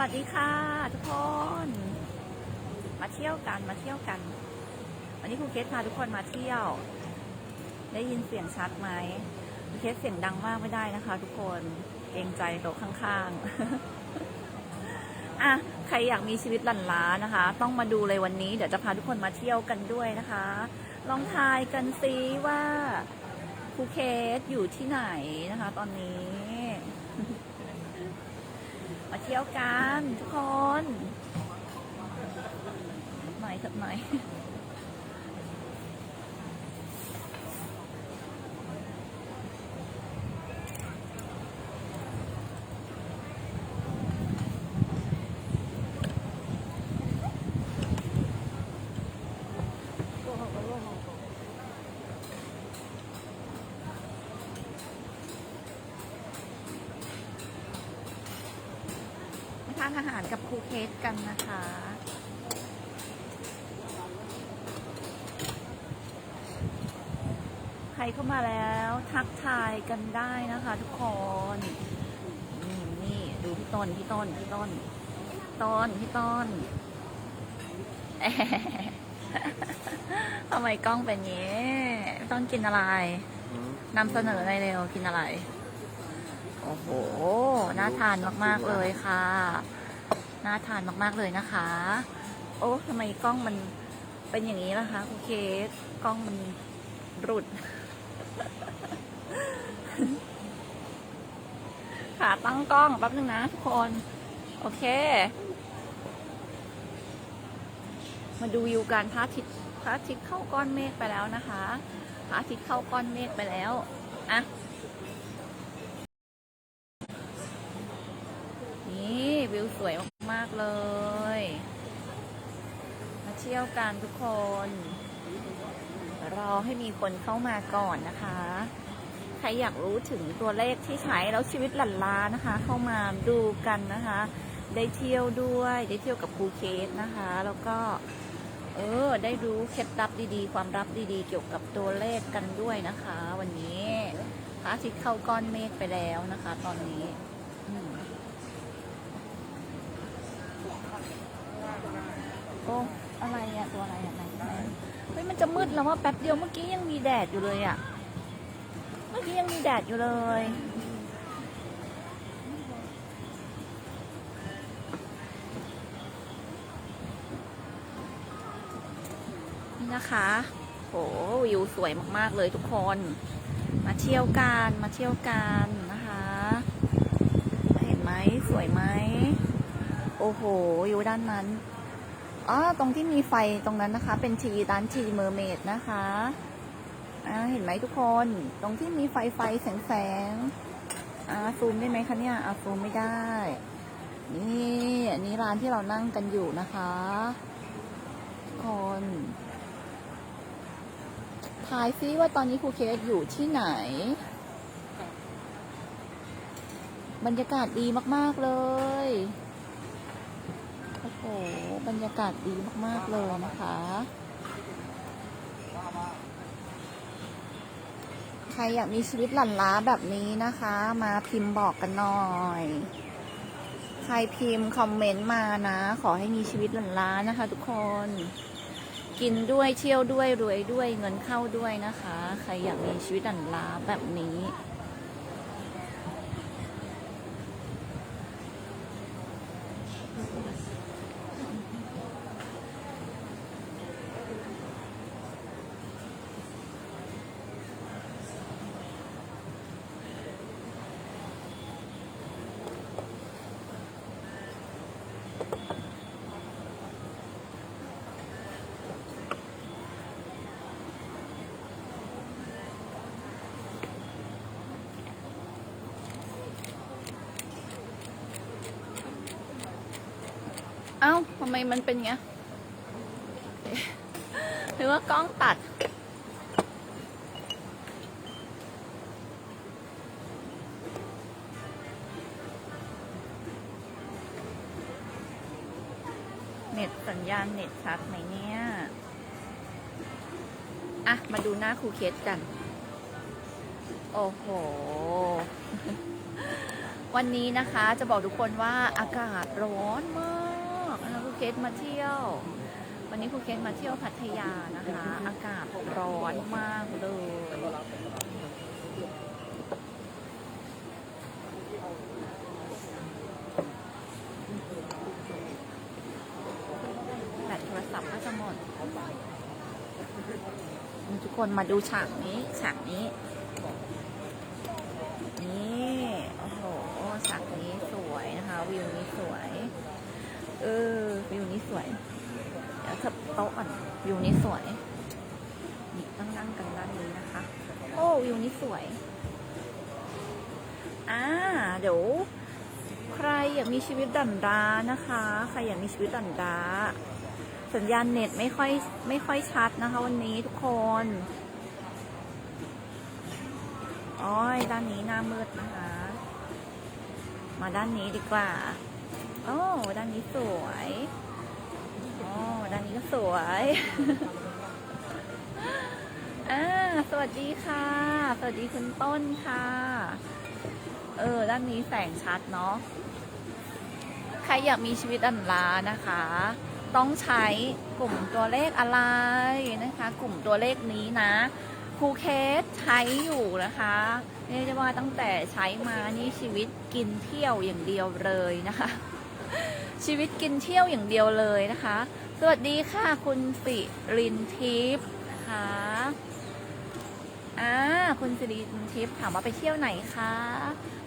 วัสดีค่ะทุกคน มาเที่ยวกันมาเที่ยวกัน วันนี้ครูเคสพาทุกคนมาเที่ยว ได้ยินเสียงชัดไหมครูเคสเสียงดังมากไม่ได้นะคะ ทุกคนเกรงใจโต๊ะข้างๆอะใครอยากมีชีวิตหลั่นล้านะคะ ต้องมาดูเลยวันนี้เดี๋ยวจะพาทุกคนมาเที่ยวกันด้วยนะคะ ลองทายกันซิว่าครูเคสอยู่ที่ไหนนะคะ ตอนนี้ ที่ยวกันทุกคน หน่อยสักหน่อย มาทานอาหารกับครูเคสกันนะคะ ใครเข้ามาแล้วทักทายกันได้นะคะทุกคนนี่นี่ดูพี่ต้นพี่ต้นพี่ต้นต้นพี่ต้นทำไมกล้องเป็นย่างนี้พี่ต้นกินอะไรนำเสนออะไรเร็วกินอะไร โอ้โห น่าทานมาก ๆ เลยค่ะ น่าทานมากๆเลยนะคะ โอ้ทำไมกล้องมันเป็นอย่างนี้ล่ะคะโอเคกล้องมันหลุด ขาตั้งกล้องแป๊บนึงนะทุกคน โอเค มาดูวิวการพระอาทิตย์พระอาทิตย์เข้าก้อนเมฆไปแล้วนะคะพระอาทิตย์เข้าก้อนเมฆไปแล้วอะนี่วิวสวยากเลย มาเที่ยวกันทุกคน รอให้มีคนเข้ามาก่อนนะคะ ใครอยากรู้ถึงตัวเลขที่ใช้แล้วชีวิตหลั่นล้านะคะ เข้ามาดูกันนะคะ ได้เที่ยวด้วยได้เที่ยวกับครูเคสนะคะ แล้วก็เออ ได้รู้เคล็ดลับดีๆ ความลับดีๆ เกี่ยวกับตัวเลขกันด้วยนะคะ วันนี้พระอาทิตย์เข้าก้อนเมฆไปแล้วนะคะ ตอนนี้อืม โอ้อะไรอะตัวอะไรอะไหนไหนเฮ้ยมันจะมืดแล้วว่าแป๊บเดียวเมื่อกี้ยังมีแดดอยู่เลยอะเมื่อกี้ยังมีแดดอยู่เลยนี่นะคะโหวิวสวยมากๆเลยทุกคน มาเที่ยวกันมาเที่ยวกันนะคะ เห็นไหมสวยไหมโอ้โหอยู่ด้านนั้น อ๋อตรงที่มีไฟตรงนั้นนะคะ เป็นทีร้านทีเมอร์เมดนะคะอ่าเห็นไหมทุกคน ตรงที่มีไฟไฟแสงแสงอ่าซูมได้ไหมคะเนี่ยอ่าซูมไม่ได้ นี่อันนี้ร้านที่เรานั่งกันอยู่นะคะทุกคนทายซิว่าตอนนี้ครูเคสอยู่ที่ไหน บรรยากาศดีมาก ๆ เลย บรรยากาศดีมากๆเลยนะคะ ใครอยากมีชีวิตหลั่นล้าแบบนี้นะคะ มาพิมพ์บอกกันหน่อย ใครพิมพ์คอมเมนต์มานะ ขอให้มีชีวิตหลั่นล้านะคะ ทุกคน กินด้วยเที่ยวด้วยรวยด้วยเงินเข้าด้วยนะคะ ใครอยากมีชีวิตหลั่นล้าแบบนี้ เอ้าทำไมมันเป็นไงหรือว่ากล้องตัด เน็ตสัญญาณเน็ตชัดไหมเนี่ย อะ มาดูหน้าครูเคสกัน โอ้โห วันนี้นะคะจะบอกทุกคนว่าอากาศร้อนมากนะคะครู เคสมาเที่ยว วันนี้ครูเคสมาเที่ยวพัทยานะคะ อากาศร้อนมากเลยแบตโทรศัพท์ก็จะหมด ทุกคนมาดูฉากนี้ ฉากนี้ โอ้โห ฉากนี้สวยนะคะ วิวนี้สวย เออ วิวนี้สวย ขับโต๊ะก่อนวิวนี้สวยนี่ตั้งนั่งกันด้านนี้นะคะ โอ้วิวนี้สวยอ่าเดี๋ยวใครอยากมีชีวิตดันดานะคะ ใครอยากมีชีวิตดันดา สัญญาณเน็ตไม่ค่อยไม่ค่อยชัดนะคะ วันนี้ทุกคนอ้อยด้านนี้หน้ามืดนะคะ มาด้านนี้ดีกว่า โอ้ด้านนี้สวย ด้านนี้ก็สวยอ่าสวัสดีค่ะ สวัสดีคุณต้นค่ะ เออ ด้านนี้แสงชัดเนาะ ใครอยากมีชีวิตอันลานะคะ ต้องใช้กลุ่มตัวเลขอะไรนะคะ กลุ่มตัวเลขนี้นะครูเคสใช้อยู่นะคะเรียกได้ว่าตั้งแต่ใช้มานี่ชีวิตกินเที่ยวอย่างเดียวเลยนะคะ ชีวิตกินเที่ยวอย่างเดียวเลยนะคะ สวัสดีค่ะคุณสิรินทิพย์ค่ะอ่าคุณสิรินทิพย์ถามว่าไปเที่ยวไหนคะ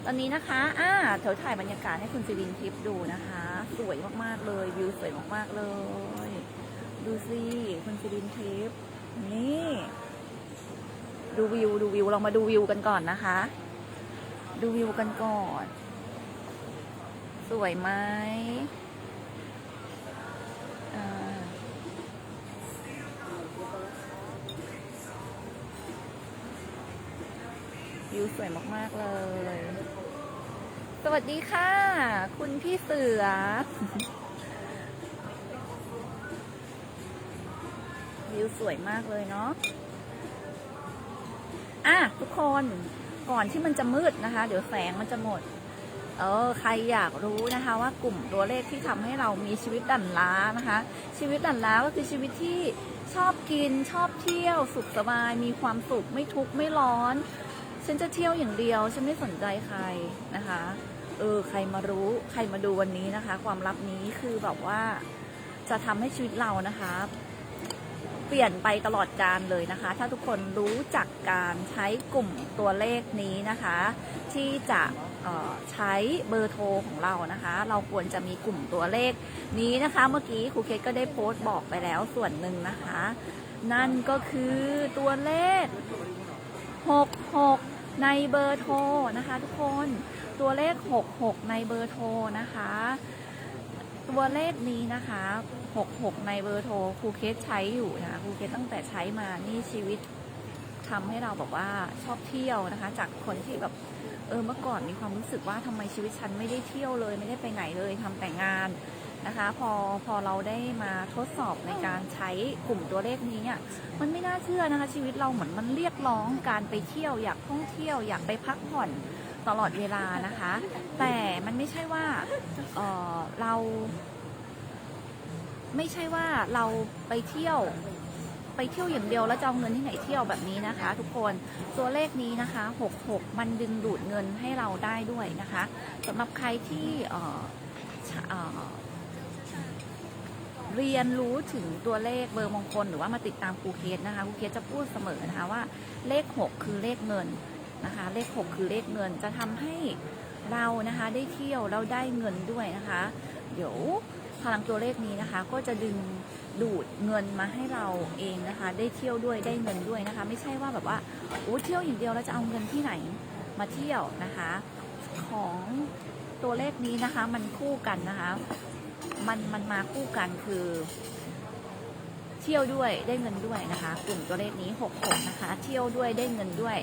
ตอนนี้นะคะอ่าเดี๋ยวถ่ายบรรยากาศให้คุณสิรินทิพย์ดูนะคะ สวยมากๆเลยวิวสวยมากๆเลย ดูสิคุณสิรินทิพย์นี่ดูวิวดูวิวเรามาดูวิวกันก่อนนะคะ ดูวิวกันก่อน สวยไหม วิวสวยมาก ๆ เลย สวัสดีค่ะ คุณพี่เสือ วิวสวยมากเลยเนาะ อะ ทุกคน ก่อนที่มันจะมืดนะคะ เดี๋ยวแสงมันจะหมด เออใครอยากรู้นะคะว่ากลุ่มตัวเลขที่ทำให้เรามีชีวิตดันล้านะคะ ชีวิตดันล้าก็คือชีวิตที่ชอบกินชอบเที่ยวสุขสบาย มีความสุขไม่ทุกข์ไม่ร้อน ฉันจะเที่ยวอย่างเดียว ฉันไม่สนใจใครนะคะเออใครมารู้ใครมาดูวันนี้นะคะ ความลับนี้คือแบบว่าจะทำให้ชีวิตเรานะคะ เปลี่ยนไปตลอดการเลยนะคะ ถ้าทุกคนรู้จักการใช้กลุ่มตัวเลขนี้นะคะ ที่จะ ใช้เบอร์โทรของเรานะคะ เราควรจะมีกลุ่มตัวเลขนี้นะคะ เมื่อกี้ครูเคสก็ได้โพสต์บอกไปแล้วส่วนหนึ่งนะคะ นั่นก็คือตัวเลข 66 ในเบอร์โทรนะคะ ทุกคนตัวเลข 66 ในเบอร์โทรนะคะ ตัวเลขนี้นะคะ 66 ในเบอร์โทรครูเคสใช้อยู่นะคะครูเคสตั้งแต่ใช้มานี่ชีวิตทำให้เราแบบว่าชอบเที่ยวนะคะ จากคนที่แบบ ออเมื่อก่อนมีความรู้สึกว่าทำไมชีวิตฉันไม่ได้เที่ยวเลย ไม่ได้ไปไหนเลยทำแต่งานนะคะ พอพอเราได้มาทดสอบในการใช้กลุ่มตัวเลขนี้เนี่ยมันไม่น่าเชื่อนะคะ ชีวิตเราเหมือนมันเรียกร้องการไปเที่ยวอยากท่องเที่ยว อยากไปพักผ่อนตลอดเวลานะคะ แต่มันไม่ใช่ว่าเออเรา ไม่ใช่ว่าเราไปเที่ยว ไปเที่ยวอย่างเดียวแล้วจะเอาเงินที่ไหนเที่ยวแบบนี้นะคะ ทุกคนตัวเลขนี้นะคะ 66 มันดึงดูดเงินให้เราได้ด้วยนะคะสำหรับใครที่เรียนรู้ถึงตัวเลขเบอร์มงคล หรือว่ามาติดตามครูเคสนะคะครูเคสจะพูดเสมอนะคะว่าเลข 6 คือเลขเงินนะคะ เลข 6 คือเลขเงินจะทำให้เรานะคะได้เที่ยวแล้วได้เงินด้วยนะคะ เดี๋ยว พลังตัวเลขนี้นะคะ ก็จะดึงดูดเงินมาให้เราเองนะคะ ได้เที่ยวด้วยได้เงินด้วยนะคะ ไม่ใช่ว่าแบบว่าโอ้เที่ยวอย่างเดียวแล้วจะเอาเงินที่ไหนมาเที่ยวนะคะ ของตัวเลขนี้นะคะมันคู่กันนะคะ มันมันมาคู่กันคือ เที่ยวด้วยได้เงินด้วยนะคะ กลุ่มตัวเลขนี้66นะคะ เที่ยวด้วยได้เงินด้วย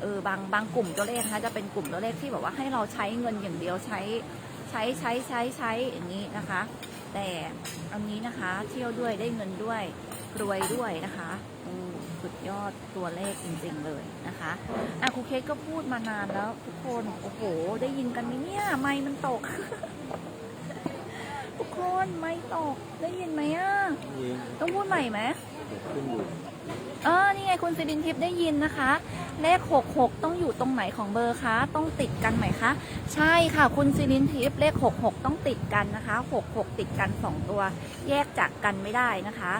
เออบางบางกลุ่มตัวเลขนะคะจะเป็นกลุ่มตัวเลขที่แบบว่าให้เราใช้เงินอย่างเดียวใช้ใช้ใช้ใช้ใช้อย่างนี้นะคะ แต่อันนี้นะคะ เที่ยวด้วยได้เงินด้วยรวยด้วยนะคะอืมสุดยอดตัวเลขจริงๆเลยนะคะอะครูเคสก็พูดมานานแล้ว ทุกคนโอ้โห ได้ยินกันไหมเนี่ยไม้มันตก ทุกคนไม่ตกได้ยินไหมอะต้องพูดใหม่ไหม เออนี่ไงคุณสิรินทิพย์ได้ยินนะคะ เลข 66 ต้องอยู่ตรงไหนของเบอร์คะต้องติดกันไหมคะใช่ค่ะคุณสิรินทิพย์เลข 66 ต้องติดกันนะคะ 66 ติดกัน 2 ตัว แยกจากกันไม่ได้นะคะ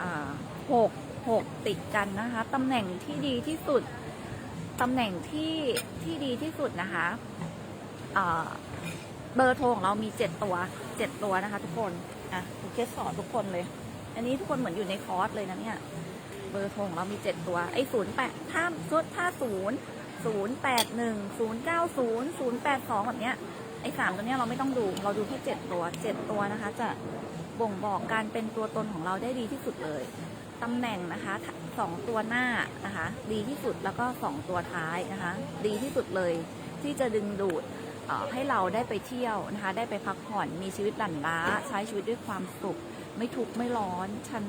อ่า6 6 ติดกันนะคะตำแหน่งที่ดีที่สุดตำแหน่งที่ที่ดีที่สุดนะคะเบอร์โทรของเรามี 7 ตัว 7 ตัวนะคะ ทุกคนอะคุณเคสสอนทุกคนเลย อันนี้ทุกคนเหมือนอยู่ในคอร์สเลยนะเนี่ย เบอร์โทรของเรามีเจ็ดตัว ไอ้ศูนย์แปดถ้าสุดถ้าศูนย์ศูนย์แปดหนึ่งศูนย์เก้าศูนย์ศูนย์แปดสองแบบเนี้ย ไอ้สามตัวเนี้ยเราไม่ต้องดู เราดูแค่เจ็ดตัวเจ็ดตัวนะคะ จะบ่งบอกการเป็นตัวตนของเราได้ดีที่สุดเลย ตำแหน่งนะคะสองตัวหน้านะคะ ดีที่สุดแล้วก็สองตัวท้ายนะคะ ดีที่สุดเลยที่จะดึงดูด ให้เราได้ไปเที่ยวนะคะได้ไปพักผ่อนมีชีวิตหลั่นล้า ใช้ชีวิตด้วยความสุข ไม่ทุกข์ไม่ร้อน ฉัน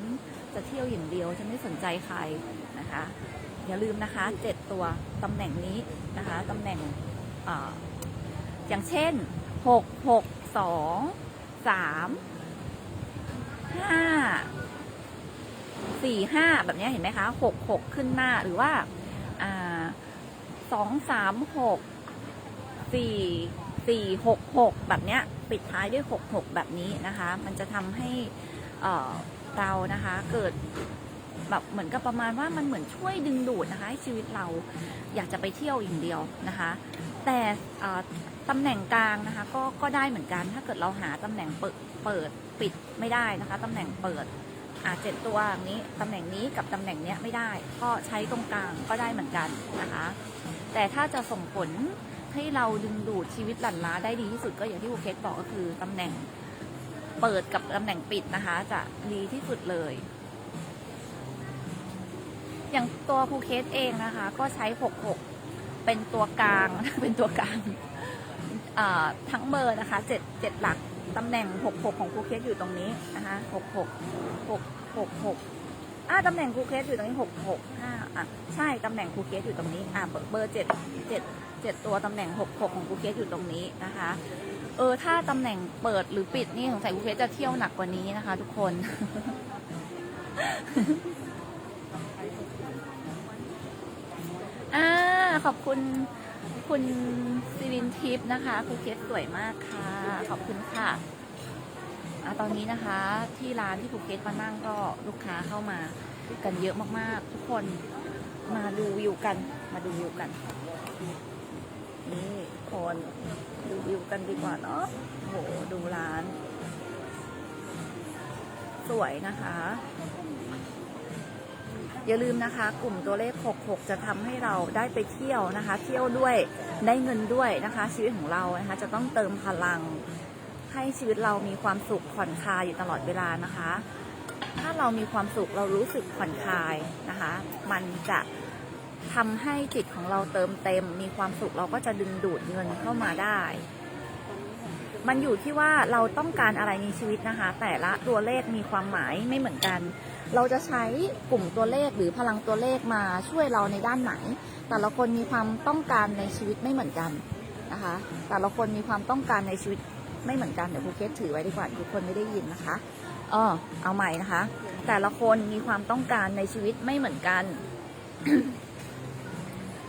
จะเที่ยวอย่างเดียว ฉันไม่สนใจใครนะคะ อย่าลืมนะคะเจ็ดตัวตำแหน่งนี้นะคะตำแหน่งออย่างเช่นหกหกสองสามห้าสี่ห้าแบบนี้เห็นไหมคะหกหกขึ้นหน้าหรือว่าอ่าสองสามหก สี่สี่หกหกแบบเนี้ยปิดท้ายด้วยหกหกแบบนี้นะคะ มันจะทำให้เรานะคะเกิดแบบเหมือนกับประมาณว่ามันเหมือนช่วยดึงดูดนะคะให้ชีวิตเราอยากจะไปเที่ยวอย่างเดียวนะคะ แต่ตำแหน่งกลางนะคะก็ก็ได้เหมือนกันถ้าเกิดเราหาตำแหน่งเปิดเปิดปิดไม่ได้นะคะตำแหน่งเปิดอ่าเจ็ดตัวอย่างนี้ตำแหน่งนี้กับตำแหน่งเนี้ยไม่ได้ ก็ใช้ตรงกลางก็ได้เหมือนกันนะคะ แต่ถ้าจะส่งผล ให้เราดึงดูดชีวิตหลั่นล้าได้ดีที่สุดก็อย่างที่ครูเคสบอกก็คือตำแหน่งเปิดกับตำแหน่งปิดนะคะ จะดีที่สุดเลย อย่างตัวครูเคสเองนะคะ ก็ใช้ 66 เป็นตัวกลางเป็นตัวกลางทั้งเบอร์นะคะ7 7หลักตำแหน่ง 66 ของครูเคสอยู่ตรงนี้นะคะ 66 6 66 อ่าตำแหน่งครูเคสอยู่ตรงนี้66 5อะใช่ตำแหน่งครูเคสอยู่ตรงนี้อ่าเบอร์เบอร์7 7 7ตัวตำแหน่ง66ของครูเคสอยู่ตรงนี้นะคะ เออถ้าตำแหน่งเปิดหรือปิดนี่สงสัยครูเคสจะเที่ยวหนักกว่านี้นะคะ ทุกคน อ่าขอบคุณคุณซิรินทิพย์นะคะครูเคสสวยมากค่ะ ขอบคุณค่ะ ตอนนี้นะคะที่ร้านที่ครูเคสมานั่งก็ลูกค้าเข้ามากันเยอะมากๆ ทุกคนมาดูวิวกัน มาดูวิวกัน นี่คนดูวิวกันดีกว่าเนาะโหดูร้าน สวยนะคะ อย่าลืมนะคะ กลุ่มตัวเลข 66 จะทำให้เราได้ไปเที่ยวนะคะ เที่ยวด้วยได้เงินด้วยนะคะ ชีวิตของเรานะคะ จะต้องเติมพลัง ให้ชีวิตเรามีความสุขผ่อนคลายอยู่ตลอดเวลานะคะ ถ้าเรามีความสุขเรารู้สึกผ่อนคลายนะคะ มันจะทำให้จิตของเราเติมเต็ม มีความสุขเราก็จะดึงดูดเงินเข้ามาได้ มันอยู่ที่ว่าเราต้องการอะไรในชีวิตนะคะ แต่ละตัวเลขมีความหมายไม่เหมือนกัน เราจะใช้กลุ่มตัวเลขหรือพลังตัวเลขมาช่วยเราในด้านไหน แต่ละคนมีความต้องการในชีวิตไม่เหมือนกันนะคะ แต่ละคนมีความต้องการในชีวิต ไม่เหมือนกันเดี๋ยวครูเคสถือไว้ดีกว่าทุกคนไม่ได้ยินนะคะเออเอาใหม่นะคะ แต่ละคนมีความต้องการในชีวิตไม่เหมือนกัน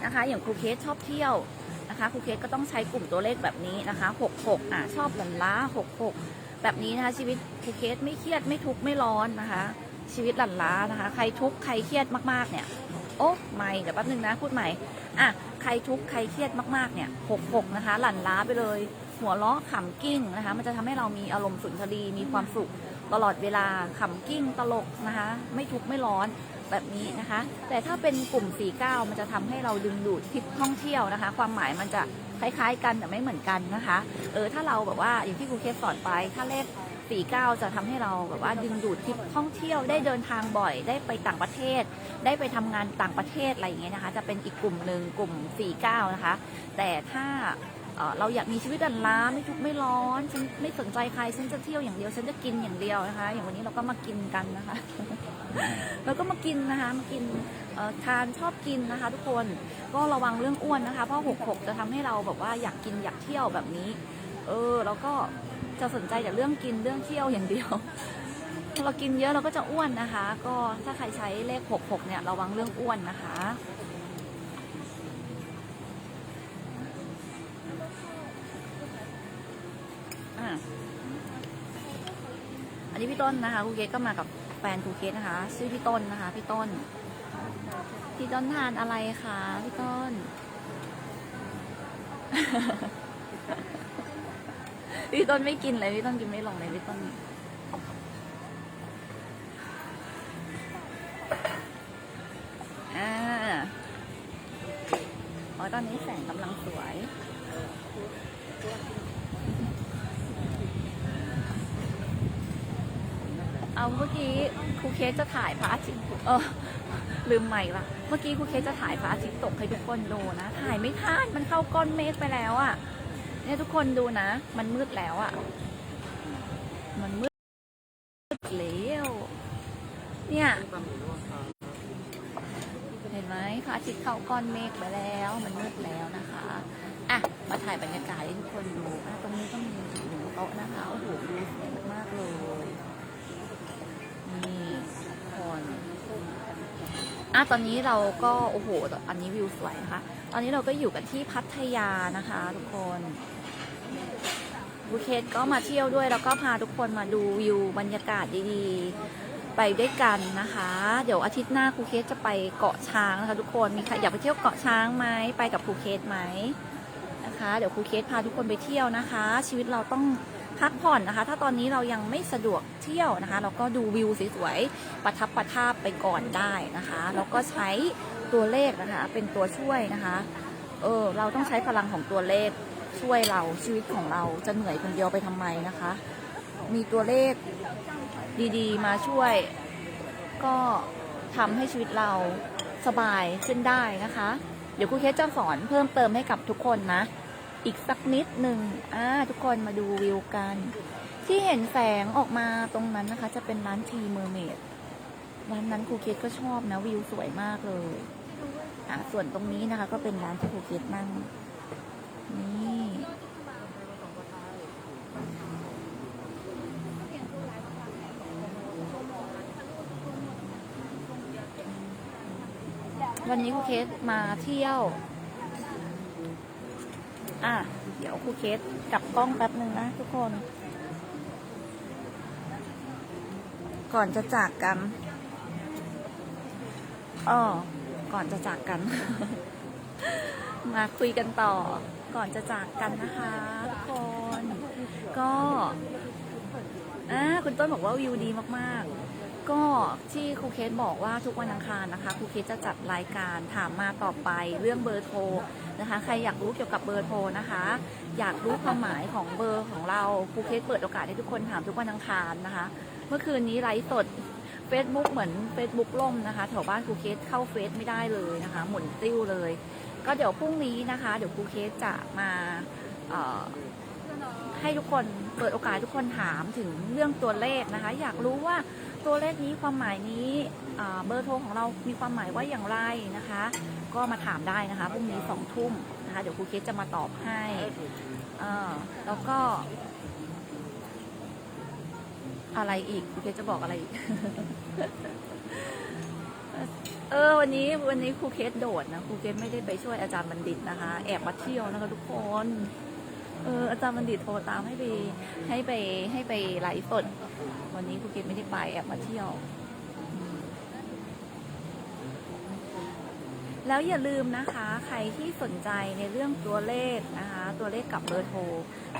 นะคะ อย่างครูเคสชอบเที่ยวนะคะครูเคสก็ต้องใช้กลุ่มตัวเลขแบบนี้นะคะ66อะชอบหลันล้า66 แบบนี้นะคะชีวิตครูเคสไม่เครียดไม่ทุกข์ไม่ร้อนนะคะ ชีวิตหลั่นล้านะคะ ใครทุกข์ใครเครียดมากๆเนี่ยโอ้ไม่เดี๋ยวแป๊บนึงนะพูดใหม่อะใครทุกข์ใครเครียดมากๆเนี่ย66นะคะ หลั่นล้าไปเลย หัวเราะขำกิ้งนะคะ มันจะทำให้เรามีอารมณ์สุนทรีมีความสุขตลอดเวลาขำกิ้งตลกนะคะ ไม่ทุกข์ไม่ร้อนแบบนี้นะคะ แต่ถ้าเป็นกลุ่ม 49 มันจะทำให้เราดึงดูดทริปท่องเที่ยวนะคะ ความหมายมันจะคล้ายๆ กันแต่ไม่เหมือนกันนะคะ เออถ้าเราแบบว่าอย่างที่ครูเคสสอนไป ถ้าเลข49 จะทำให้เราแบบว่าดึงดูดทริปท่องเที่ยวได้เดินทางบ่อยได้ไปต่างประเทศ ได้ไปทำงานต่างประเทศอะไรอย่างเงี้ยนะคะ จะเป็นอีกกลุ่มหนึ่งกลุ่ม 49 นะคะ แต่ถ้า เอ่อเราอยากมีชีวิตดันล้าไม่ทุกข์ไม่ร้อนฉันไม่สนใจใครฉันจะเที่ยวอย่างเดียวฉันจะกินอย่างเดียวนะคะ อย่างวันนี้เราก็มากินกันนะคะเราก็มากินนะคะมากินเอ่อทานชอบกินนะคะ ทุกคนก็ระวังเรื่องอ้วนนะคะเพราะหกหกจะทำให้เราแบบว่าอยากกินอยากเที่ยวแบบนี้ เออแล้วก็จะสนใจแต่เรื่องกินเรื่องเที่ยวอย่างเดียวเรากินเยอะเราก็จะอ้วนนะคะ ก็ถ้าใครใช้เลขหกหกเนี่ยระวังเรื่องอ้วนนะคะอะ นี้พี่ต้นนะคะครูเกดก็มากับแฟนครูเกดนะคะชื่อพี่ต้นนะคะ พี่ต้น พี่ต้นทานอะไรคะพี่ต้น พี่ต้นไม่กินเลยพี่ต้นกินไม่ลงเลยพี่ต้นอ่าอ๋อตอนนี้แสงกำลังสวย เอาเมื่อกี้ครูเคสจะถ่ายพระอาทิตย์เออลืมใหม่ละเมื่อกี้ครูเคสจะถ่ายพระอาทิตย์ตกให้ทุกคนดูนะ ถ่ายไม่ทันมันเข้าก้อนเมฆไปแล้วอะ่ะเนี่ยทุกคนดูนะ มันมืดแล้วอะ่ะ มันมืดแล้วเนี่ย เห็นไหมพระอาทิตย์เข้าก้อนเมฆไปแล้ว มันมืดแล้วนะคะ อะ มาถ่ายบรรยากาศให้ทุกคนดูอะตรงนี้ก็มีหนึ่งโต๊ะนะคะ โอ้โหวิวสวยมากๆเลย นี่ทุกคนอะ ตอนนี้เราก็โอ้โห อันนี้วิวสวยนะคะ ตอนนี้เราก็อยู่กันที่พัทยานะคะทุกคนบูเคสก็มาเที่ยวด้วยแล้วก็พาทุกคนมาดูวิวบรรยากาศดีๆ ไปด้วยกันนะคะ เดี๋ยวอาทิตย์หน้าครูเคสจะไปเกาะช้างนะคะทุกคน มีใครอยากไปเที่ยวเกาะช้างไหมไปกับครูเคสไหมนะคะ เดี๋ยวครูเคสพาทุกคนไปเที่ยวนะคะ ชีวิตเราต้อง พักผ่อนนะคะ ถ้าตอนนี้เรายังไม่สะดวกเที่ยวนะคะ เราก็ดูวิวสวยๆประทับประทับไปก่อนได้นะคะ แล้วก็ใช้ตัวเลขนะคะ เป็นตัวช่วยนะคะ เออเราต้องใช้พลังของตัวเลขช่วยเราชีวิตของเราจะเหนื่อยคนเดียวไปทำไมนะคะ มีตัวเลขดีๆ มาช่วย ก็ทำให้ชีวิตเราสบายขึ้นได้นะคะ เดี๋ยวครูเคสจะสอนเพิ่มเติมให้กับทุกคนนะ อีกสักนิดหนึ่งอ่าทุกคนมาดูวิวกัน ที่เห็นแสงออกมาตรงนั้นนะคะ จะเป็นร้านทีเมอร์เมดร้านนั้นครูเคสก็ชอบนะวิวสวยมากเลยอ่าส่วนตรงนี้นะคะ ก็เป็นร้านที่ครูเคสนั่งนี่วันนี้ครูเคสมาเที่ยว อะ เดี๋ยวครูเคสกลับกล้องแป๊บหนึ่งนะทุกคน ก่อนจะจากกันอ๋อก่อนจะจากกัน มาคุยกันต่อ ก่อนจะจากกันนะคะทุกคน ก็อ่าคุณต้นบอกว่าวิวดีมากๆ ก็ที่ครูเคสบอกว่าทุกวันอังคารนะคะครูเคสจะจัดรายการถามมาต่อไปเรื่องเบอร์โทร นะคะ ใครอยากรู้เกี่ยวกับเบอร์โทรนะคะ อยากรู้ความหมายของเบอร์ของเราครูเคสเปิดโอกาสให้ทุกคนถามทุกวันอังคารนะคะ เมื่อคืนนี้ไลฟ์สด Facebook เหมือน Facebook ล่มนะคะแถวบ้านครูเคสเข้าเฟซไม่ได้เลยนะคะ หมุนติ้วเลย ก็เดี๋ยวพรุ่งนี้นะคะ เดี๋ยวครูเคสจะมาให้ทุกคนเปิดโอกาสทุกคนถามถึงเรื่องตัวเลขนะคะ อยากรู้ว่า ตัวเลขนี้ความหมายนี้เบอร์โทรของเรามีความหมายว่าอย่างไรนะคะ ก็มาถามได้นะคะพรุ่งนี้สองทุ่มนะคะเดี๋ยวครูเคสจะมาตอบให้แล้วก็ อะไรอีกครูเคสจะบอกอะไรอีกเออวันนี้วันนี้ครูเคสโดดนะครูเคสไม่ได้ไปช่วยอาจารย์บัณฑิตนะคะ แอบมาเที่ยวนะคะทุกคน เอออาจารย์บัณฑิตโทรตามให้ไปให้ไปให้ไปไลฟ์สดวันนี้ครูเคสไม่ได้ไปแอบมาเที่ยว แล้วอย่าลืมนะคะ ใครที่สนใจในเรื่องตัวเลขนะคะ ตัวเลขกับเบอร์โทร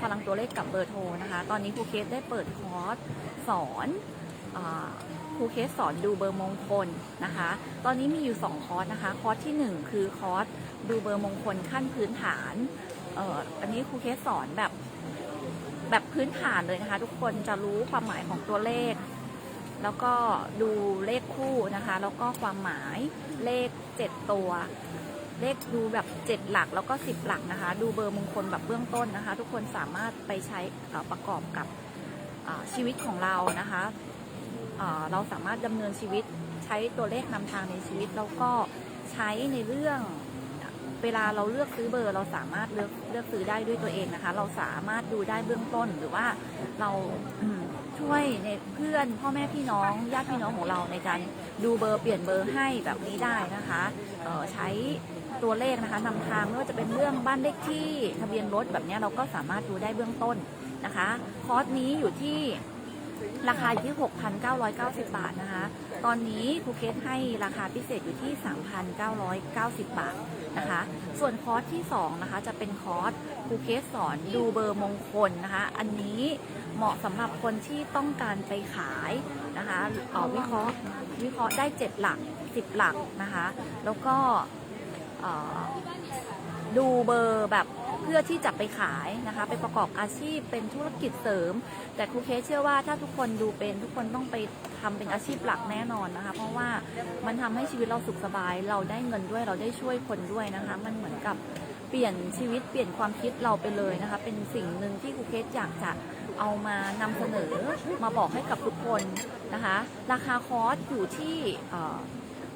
พลังตัวเลขกับเบอร์โทรนะคะ ตอนนี้ครูเคสได้เปิดคอร์สสอนครูเคสสอนดูเบอร์มงคลนะคะ ตอนนี้มีอยู่ 2 คอร์สนะคะ คอร์สที่ 1 คือคอร์สดูเบอร์มงคลขั้นพื้นฐาน เอออันนี้ครูเคสสอนแบบ แบบพื้นฐานเลยนะคะ ทุกคนจะรู้ความหมายของตัวเลข แล้วก็ดูเลขคู่นะคะ แล้วก็ความหมายเลข7ตัว เลขดูแบบ7หลักแล้วก็10หลักนะคะ ดูเบอร์มงคลแบบเบื้องต้นนะคะ ทุกคนสามารถไปใช้ประกอบกับชีวิตของเรานะคะเอ่อเราสามารถดำเนินชีวิตใช้ตัวเลขนำทางในชีวิตแล้วก็ใช้ในเรื่อง เวลาเราเลือกซื้อเบอร์เราสามารถเลือกเลือกซื้อได้ด้วยตัวเองนะคะ เราสามารถดูได้เบื้องต้นหรือว่าเราช่วยในเพื่อนพ่อแม่พี่น้องญาติพี่น้องของเราในการดูเบอร์เปลี่ยนเบอร์ให้แบบนี้ได้นะคะใช้ตัวเลขนะคะนำทางไม่ว่าจะเป็นเรื่องบ้านเลขที่ทะเบียนรถแบบนี้เราก็สามารถดูได้เบื้องต้นนะคะ คอร์สนี้อยู่ที่ ราคาอยู่ที่ 6,990 บาทนะคะ ตอนนี้ครูเคสให้ราคาพิเศษอยู่ที่ 3,990 บาทนะคะ ส่วนคอร์สที่ 2 นะคะ จะเป็นคอร์สครูเคสสอนดูเบอร์มงคลนะคะ อันนี้เหมาะสำหรับคนที่ต้องการไปขายนะคะเออวิเคราะห์วิเคราะห์ได้ 7 หลัก 10 หลักนะคะ แล้วก็ดูเบอร์แบบ เพื่อที่จะไปขายนะคะไปประกอบอาชีพเป็นธุรกิจเสริม แต่ครูเคสเชื่อว่าถ้าทุกคนดูเป็นทุกคนต้องไปทำเป็นอาชีพหลักแน่นอนนะคะ เพราะว่ามันทำให้ชีวิตเราสุขสบาย เราได้เงินด้วยเราได้ช่วยคนด้วยนะคะ มันเหมือนกับเปลี่ยนชีวิตเปลี่ยนความคิดเราไปเลยนะคะ เป็นสิ่งหนึ่งที่ครูเคสอยากจะเอามานำเสนอมาบอกให้กับทุกคนนะคะ ราคาคอร์สอยู่ที่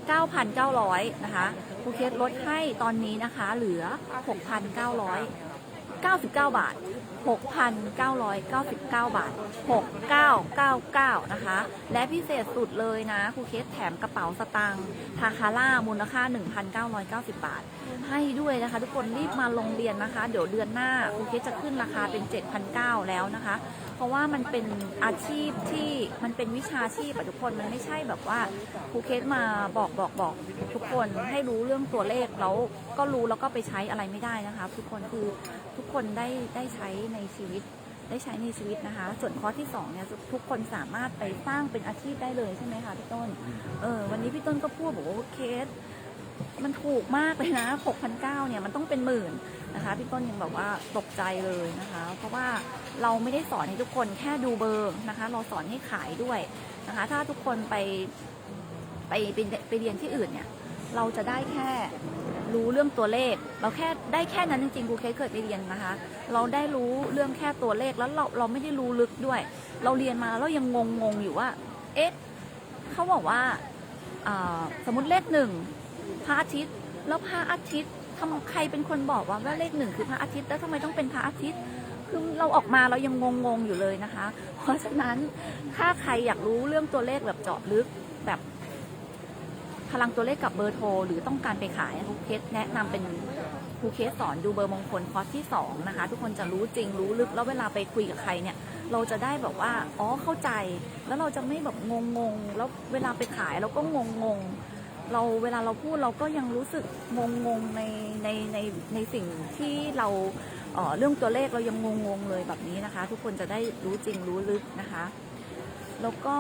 9,900นะคะครูเคสลดให้ตอนนี้นะคะ เหลือ 6,900 99 บาท 6,999 บาท 6999 นะคะ และพิเศษสุดเลยนะครูเคสแถมกระเป๋าสตางค์ทาคาร่ามูลค่า 1,990 บาท ให้ด้วยนะคะ ทุกคนรีบมาลงเรียนนะคะ เดี๋ยวเดือนหน้าครูเคสจะขึ้นราคาเป็น 7,900 แล้วนะคะ เพราะว่ามันเป็นอาชีพที่มันเป็นวิชาชีพอะทุกคนมันไม่ใช่แบบว่าครูเคสมาบอกบอกบอกทุกคนให้รู้เรื่องตัวเลขแล้วก็รู้แล้วก็ไปใช้อะไรไม่ได้นะคะ ทุกคนคือ ทุกคนได้ได้ใช้ในชีวิตได้ใช้ในชีวิตนะคะ ส่วนคอร์สที่2เนี่ยทุกคนสามารถไปสร้างเป็นอาชีพได้เลยใช่ไหมคะพี่ต้น เออวันนี้พี่ต้นก็พูดบอกว่าเคส มันถูกมากเลยนะ6,900เนี่ยมันต้องเป็นหมื่นนะคะพี่ต้นยังแบบว่าตกใจเลยนะคะ เพราะว่าเราไม่ได้สอนให้ทุกคนแค่ดูเบอร์นะคะ เราสอนให้ขายด้วยนะคะ ถ้าทุกคนไปไปไปไปเรียนที่อื่นเนี่ย เราจะได้แค่รู้เรื่องตัวเลข เราแค่ได้แค่นั้นจริงๆครูเคสเคยไปเรียนนะคะ เราได้รู้เรื่องแค่ตัวเลขแล้วเราเราไม่ได้รู้ลึกด้วย เราเรียนมาแล้วยังงงงๆอยู่ว่า เอ๊ะเขาบอกว่าอ่าสมมติเลขหนึ่งพระอาทิตย์แล้วพระอาทิตย์ทำใครเป็นคนบอกว่าว่าเลขหนึ่งคือพระอาทิตย์แล้วทำไมต้องเป็นพระอาทิตย์คือเราออกมาเรายังงงๆอยู่เลยนะคะ เพราะฉะนั้นถ้าใครอยากรู้เรื่องตัวเลขแบบเจาะลึกแบบ พลังตัวเลขกับเบอร์โทร หรือต้องการไปขายครูเคสแนะนำเป็นครูเคสสอนดูเบอร์มงคลคอร์สที่สองนะคะทุกคนจะรู้จริงรู้ลึกแล้วเวลาไปคุยกับใครเนี่ยเราจะได้แบบว่าอ๋อเข้าใจ แล้วเราจะไม่แบบงงๆแล้วเวลาไปขายเราก็งงๆเราเวลาเราพูดเราก็ยังรู้สึกงงงๆในในในในสิ่งที่เราเเรื่องตัวเลขเรายังงงงเลยแบบนี้นะคะ ทุกคนจะได้รู้จริงรู้ลึกนะคะ แล้วก็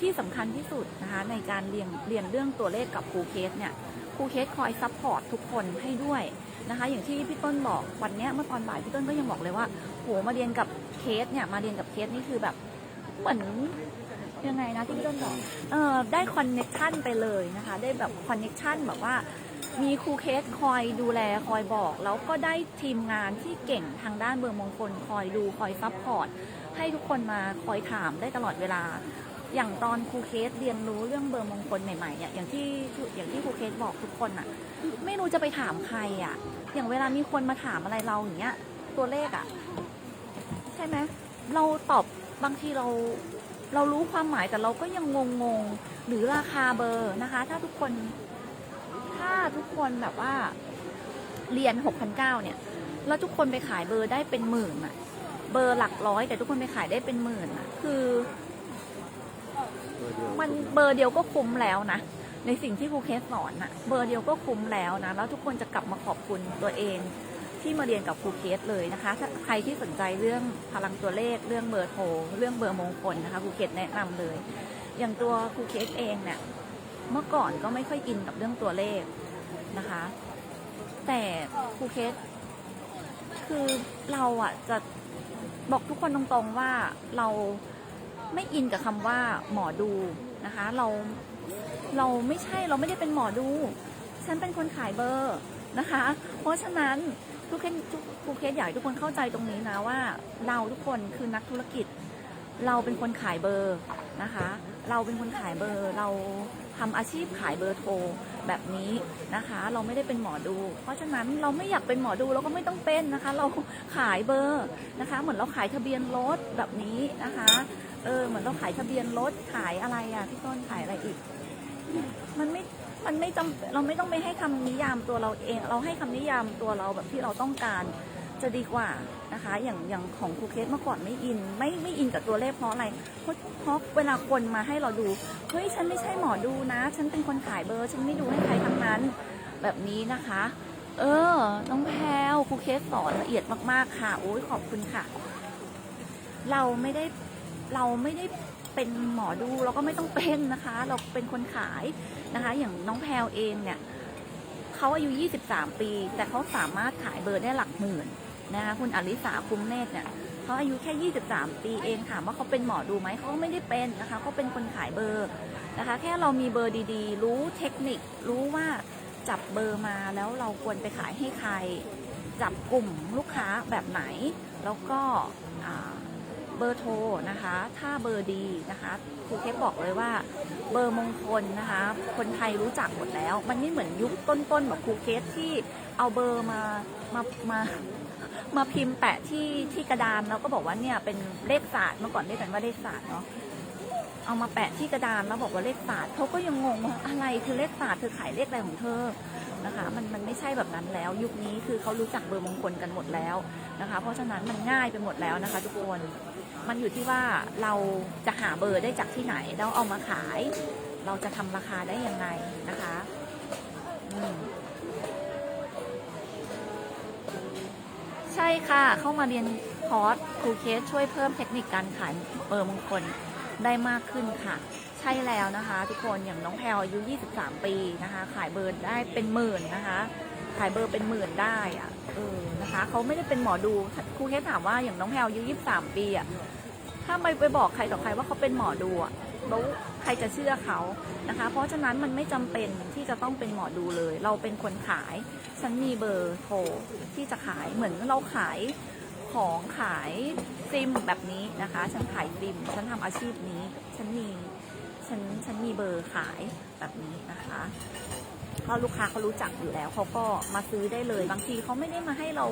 ที่สำคัญที่สุดนะคะในการเรียนเรียนเรื่องตัวเลขกับครูเคสเนี่ยครูเคสคอยซัพพอร์ตทุกคนให้ด้วยนะคะ อย่างที่พี่ต้นบอกวันนี้เมื่อตอนบ่ายพี่ต้นก็ยังบอกเลยว่าโหมาเรียนกับเคสเนี่ยมาเรียนกับเคสนี่คือแบบเหมือนยังไงนะที่พี่ต้นบอกเออได้คอนเน็ชันไปเลยนะคะ ได้แบบคอนเน็ชันแบบว่ามีครูเคสคอยดูแลคอยบอก แล้วก็ได้ทีมงานที่เก่งทางด้านเบอร์มงคล คอยดูคอยซัพพอร์ตให้ทุกคนมาคอยถามได้ตลอดเวลา อย่างตอนครูเคสเรียนรู้เรื่องเบอร์มงคลใหม่ๆเนี่ยอย่างที่อย่างที่ครูเคสบอกทุกคนอะไม่รู้จะไปถามใครอะอย่างเวลามีคนมาถามอะไรเราอย่างเงี้ย ตัวเลขอะใช่ไหมเราตอบบางทีเราเรารู้ความหมายแต่เราก็ยังงงๆหรือราคาเบอร์นะคะ ถ้าทุกคน ถ้าทุกคนแบบว่า เรียน6,900เนี่ย แล้วทุกคนไปขายเบอร์ได้เป็นหมื่นอะเบอร์หลักร้อยแต่ทุกคนไปขายได้เป็นหมื่นอะคือ มันเบอร์เดียวก็คุ้มแล้วนะ ในสิ่งที่ครูเคสสอนอะเบอร์เดียวก็คุ้มแล้วนะ แล้วทุกคนจะกลับมาขอบคุณตัวเองที่มาเรียนกับครูเคสเลยนะคะ ถ้าใครที่สนใจเรื่องพลังตัวเลข เรื่องเบอร์โทร เรื่องเบอร์มงคลนะคะครูเคสแนะนำเลย อย่างตัวครูเคสเองเนี่ย เมื่อก่อนก็ไม่ค่อยอินกับเรื่องตัวเลขนะคะ แต่ครูเคสคือเราอะจะบอกทุกคนตรงๆว่าเรา ไม่อินกับคำว่าหมอดูนะคะ เราเราไม่ใช่เราไม่ได้เป็นหมอดู ฉันเป็นคนขายเบอร์นะคะ เพราะฉะนั้นทุกเคสทุกเคสอยากให้ทุกคนเข้าใจตรงนี้นะว่าเราทุกคนคือนักธุรกิจ เราเป็นคนขายเบอร์นะคะ เราเป็นคนขายเบอร์เราทำอาชีพขายเบอร์โทรแบบนี้นะคะ เราไม่ได้เป็นหมอดู เพราะฉะนั้นเราไม่อยากเป็นหมอดูเราก็ไม่ต้องเป็นนะคะ เราขายเบอร์นะคะ เหมือนเราขายทะเบียนรถแบบนี้นะคะ เออเหมือนเราขายทะเบียนรถขายอะไรอะพี่ต้นขายอะไรอีก มันไม่มันไม่จำเราไม่ต้องไปให้คำนิยามตัวเราเอง เราให้คำนิยามตัวเราแบบที่เราต้องการจะดีกว่านะคะ อย่างอย่างของครูเคสเมื่อก่อนไม่อิน ไม่ไม่อินกับตัวเลขเพราะอะไรเพราะเพราะเวลาคนมาให้เราดูเฮ้ยฉันไม่ใช่หมอดูนะ ฉันเป็นคนขายเบอร์ ฉันไม่ดูให้ใครทั้งนั้น แบบนี้นะคะ เออน้องแพลวครูเคสสอนละเอียดมากๆค่ะโอ้ยขอบคุณค่ะ เราไม่ได้ เราไม่ได้เป็นหมอดูเราก็ไม่ต้องเป็นนะคะ เราเป็นคนขายนะคะ อย่างน้องแพลวเองเนี่ยเขาอายุ 23 ปี แต่เขาสามารถขายเบอร์ได้หลักหมื่นนะคะคุณอลิสาคุ้มเนตรเนี่ยเขาอายุแค่ 23 ปีเองถามว่าเขาเป็นหมอดูไหมเขาก็ไม่ได้เป็นนะคะเขาเป็นคนขายเบอร์นะคะ แค่เรามีเบอร์ดีๆ รู้เทคนิครู้ว่าจับเบอร์มาแล้วเราควรไปขายให้ใคร จับกลุ่มลูกค้าแบบไหน แล้วก็ เบอร์โทรนะคะ ถ้าเบอร์ดีนะคะครูเคสบอกเลยว่าเบอร์มงคลนะคะ คนไทยรู้จักหมดแล้ว มันไม่เหมือนยุคต้นๆแบบครูเคสที่เอาเบอร์มามามามาพิมพ์แปะที่ที่กระดานแล้วก็บอกว่าเนี่ยเป็นเลขศาสตร์เมื่อก่อนเรียกกันว่าเลขศาสตร์เนาะเอามาแปะที่กระดานแล้วบอกว่าเลขศาสตร์เขาก็ยังงงว่าอะไรคือเลขศาสตร์เธอขายเลขอะไรของเธอนะคะมันมันไม่ใช่แบบนั้นแล้ว ยุคนี้คือเขารู้จักเบอร์มงคลกันหมดแล้วนะคะ เพราะฉะนั้นมันง่ายไปหมดแล้วนะคะ ทุกคน มันอยู่ที่ว่าเราจะหาเบอร์ได้จากที่ไหนแล้วเอามาขาย เราจะทำราคาได้ยังไงนะคะใช่ค่ะ เข้ามาเรียนคอร์สครูเคสช่วยเพิ่มเทคนิคการขายเบอร์มงคลได้มากขึ้นค่ะ ใช่แล้วนะคะ ทุกคนอย่างน้องแพลวอายุ 23 ปีนะคะ ขายเบอร์ได้เป็นหมื่นนะคะ ขายเบอร์เป็นหมื่นได้อะเออนะคะเขาไม่ได้เป็นหมอดูครูแค่ถามว่าอย่างน้องแพลวอายุ23ปีอะถ้าไปไปบอกใครต่อใครว่าเขาเป็นหมอดูอะแล้วใครจะเชื่อเขานะคะ เพราะฉะนั้นมันไม่จำเป็นที่จะต้องเป็นหมอดูเลย เราเป็นคนขาย ฉันมีเบอร์โทรที่จะขายเหมือนเราขายของขายซิมแบบนี้นะคะ ฉันขายซิม ฉันทำอาชีพนี้ ฉันมี ฉัน ฉันมีเบอร์ขายแบบนี้นะคะ เพราะลูกค้าเขารู้จักอยู่แล้วเขาก็มาซื้อได้เลย บางทีเขาไม่ได้มาให้เรา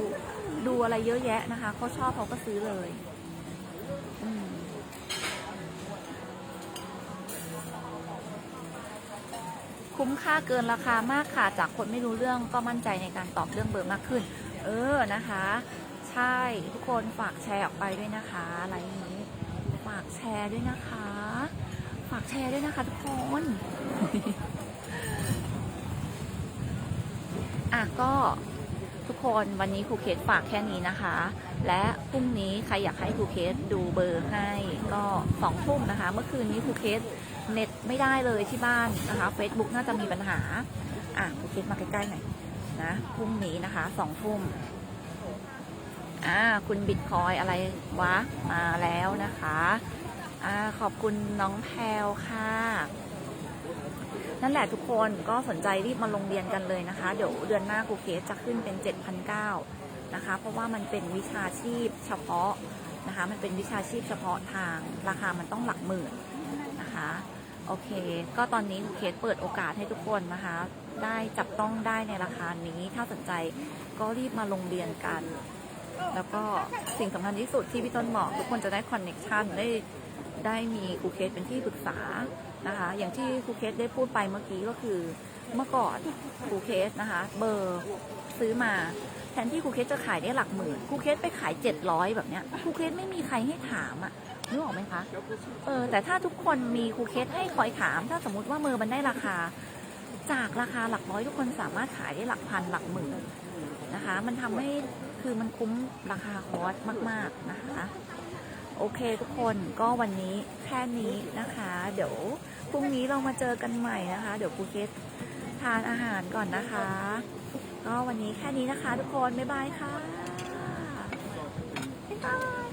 ดูอะไรเยอะแยะนะคะเขาชอบเขาก็ซื้อเลยคุ้มค่าเกินราคามากค่ะ จากคนไม่รู้เรื่องก็มั่นใจในการตอบเรื่องเบอร์มากขึ้น เออนะคะ ใช่ทุกคนฝากแชร์ออกไปด้วยนะคะอะไรนี้ ฝากแชร์ด้วยนะคะ ฝากแชร์ด้วยนะคะทุกคน อะก็ทุกคนวันนี้ครูเคสฝากแค่นี้นะคะ และพรุ่งนี้ใครอยากให้ครูเคสดูเบอร์ให้ก็สองทุ่มนะคะ เมื่อคืนนี้ครูเคสเน็ตไม่ได้เลยที่บ้านนะคะ Facebook น่าจะมีปัญหา อะครูเคสมาใกล้ๆหน่อยนะพรุ่งนี้นะคะสองทุ่มอ่าคุณบิตคอยอะไรวะมาแล้วนะคะอ่าขอบคุณน้องแพลวค่ะ นั่นแหละทุกคนก็สนใจรีบมาลงเรียนกันเลยนะคะ เดี๋ยวเดือนหน้าครูเคสจะขึ้นเป็น 7,900นะคะ เพราะว่ามันเป็นวิชาชีพเฉพาะนะคะ มันเป็นวิชาชีพเฉพาะทาง ราคามันต้องหลักหมื่นนะคะ โอเค ก็ตอนนี้ครูเคสเปิดโอกาสให้ทุกคนนะคะ ได้จับต้องได้ในราคานี้ ถ้าสนใจก็รีบมาลงเรียนกัน แล้วก็สิ่งสำคัญที่สุดที่พี่ต้นบอกทุกคนจะได้คอนเน็ชันได้ได้มีครูเคสเป็นที่ปรึกษา นะคะ อย่างที่ครูเคสได้พูดไปเมื่อกี้ก็คือเมื่อก่อนครูเคสนะคะ เบอร์ซื้อมาแทนที่ครูเคสจะขายได้หลักหมื่นครูเคสไปขายเจ็ดร้อยแบบเนี้ยครูเคสไม่มีใครให้ถามอะนึกออกไหมคะเออแต่ถ้าทุกคนมีครูเคสให้คอยถาม ถ้าสมมติว่าเบอร์มันได้ราคา จากราคาหลักร้อยทุกคนสามารถขายได้หลักพันหลักหมื่นนะคะ มันทำให้คือมันคุ้มราคาคอร์สมาก ๆ นะคะ โอเคทุกคนก็วันนี้แค่นี้นะคะ เดี๋ยวพรุ่งนี้เรามาเจอกันใหม่นะคะ เดี๋ยวปูเคสทานอาหารก่อนนะคะ ก็วันนี้แค่นี้นะคะ ทุกคน บ๊ายบายค่ะบ๊ายบาย